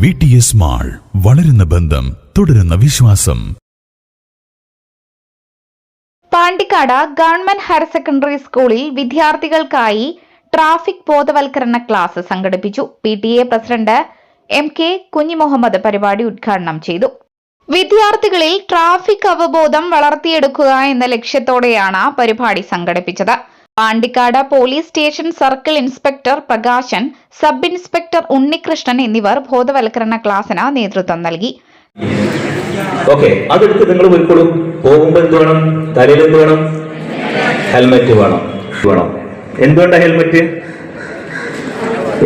V T S mall വളരുന്ന ബന്ധം തുടരുന്ന വിശ്വാസം. പാണ്ടിക്കാട് ഗവൺമെന്റ് ഹയർ സെക്കൻഡറി സ്കൂളിൽ വിദ്യാർത്ഥികൾക്കായി ട്രാഫിക് ബോധവൽക്കരണ ക്ലാസ് സംഘടിപ്പിച്ചു. P T A president M K Kunjimuhammad പരിപാടി ഉദ്ഘാടനം ചെയ്തു. വിദ്യാർത്ഥികളിൽ ട്രാഫിക് അവബോധം വളർത്തിയെടുക്കുക എന്ന ലക്ഷ്യത്തോടെയാണ് പരിപാടി സംഘടിപ്പിച്ചത്. Pandikkad police station circle inspector Prakashan sub inspector Unnikrishnan എന്നിവർ ബോധവൽക്കരണ ക്ലാസ്സിന് നേതൃത്വം നൽകി. ഓക്കെ അതെടുത്ത് നിങ്ങൾ പോയിക്കോളും. പോകുമ്പോൾ എന്ത് വേണം? തലയിൽ എന്ത് വേണം? ഹെൽമെറ്റ് വേണം. വേണം. എന്തുകൊണ്ടാ ഹെൽമെറ്റ്?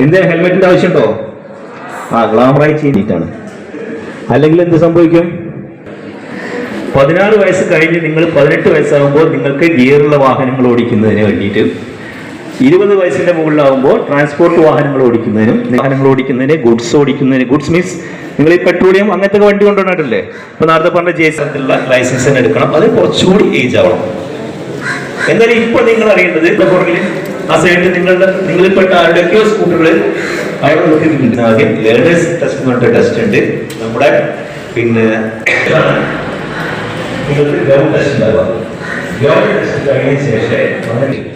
എന്തിനാ ഹെൽമെറ്റിന്റെ ആവശ്യമുണ്ടോ ആ ഗ്ലാമറായി ചെയ്തിട്ടാണ്. അല്ലെങ്കിൽ എന്ത് സംഭവിക്കും? പതിനാറ് വയസ്സ് കഴിഞ്ഞ് നിങ്ങൾ പതിനെട്ട് വയസ്സാകുമ്പോൾ നിങ്ങൾക്ക് ഗിയറുള്ള വാഹനങ്ങൾ ഓടിക്കുന്നതിന് വേണ്ടിയിട്ട് ഇരുപത് വയസ്സിന്റെ മുകളിലാകുമ്പോൾ ട്രാൻസ്പോർട്ട് വാഹനങ്ങൾ ഓടിക്കുന്നതിനും വാഹനങ്ങൾ ഓടിക്കുന്നതിന് ഗുഡ്സ് ഓടിക്കുന്നതിന് ഗുഡ്സ് മീൻസ് നിങ്ങൾ ഈ പെട്രോളിയം അങ്ങനത്തെ വണ്ടി കൊണ്ടുവന്നിട്ടില്ലേ? ഇപ്പൊ നേരത്തെ പറഞ്ഞ ജെ സ്ഥലത്തുള്ള ലൈസൻസിന് എടുക്കണം. അത് കുറച്ചുകൂടി ഏജ് ആവണം. എന്നാലും ഇപ്പൊ നിങ്ങൾ അറിയേണ്ടത് പുറകിൽ ആ സൈഡിൽ നിങ്ങളുടെ നിങ്ങളിൽപ്പെട്ട ആരുടെയൊക്കെയോ സ്കൂട്ടറുകൾ അയാൾ നോക്കിയിട്ടുണ്ട് ആദ്യം ലേണേഴ്സ് ടെസ്റ്റ് എന്ന് ടെസ്റ്റ് ഉണ്ട്. നമ്മുടെ പിന്നെ നിങ്ങൾക്ക് ഗ്രൗണ്ട് ടെസ്റ്റ് ഗ്രൗണ്ട് ടെസ്റ്റ് കഴിഞ്ഞ ശേഷം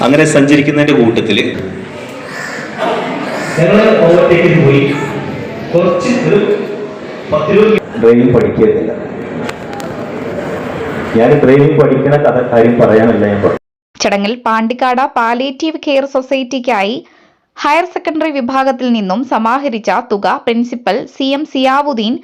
അങ്ങനെ സഞ്ചരിക്കുന്നതിന്റെ കൂട്ടത്തിൽ ഞങ്ങൾ ഓവർടേക്കിന് പോയി. കുറച്ച് ഒരു പത്തിരുപത് ഡ്രൈവിംഗ് പഠിക്കുന്നില്ല ഞാൻ ഡ്രൈവിംഗ് പഠിക്കണ കഥ കാര്യം പറയാനല്ല ഞാൻ ചടങ്ങിൽ പാണ്ടിക്കാട് പാലിയേറ്റീവ് കെയർ സൊസൈറ്റിക്കായി ഹയർ സെക്കൻഡറി വിഭാഗത്തിൽ നിന്നും സമാഹരിച്ച തുക principal C M Ziyauddin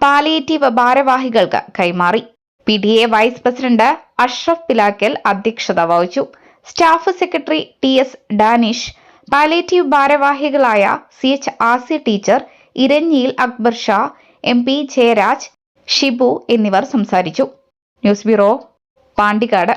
palliative ഭാരവാഹികൾക്ക് കൈമാറി. P D A vice president Ashraf Pilakkal അധ്യക്ഷത വഹിച്ചു. Staff secretary T S Danish palliative ഭാരവാഹികളായ C H Asi teacher Iranjiyil Akbar Shah M P Jayaraj Shibu എന്നിവർ സംസാരിച്ചു. News bureau Pandikkad.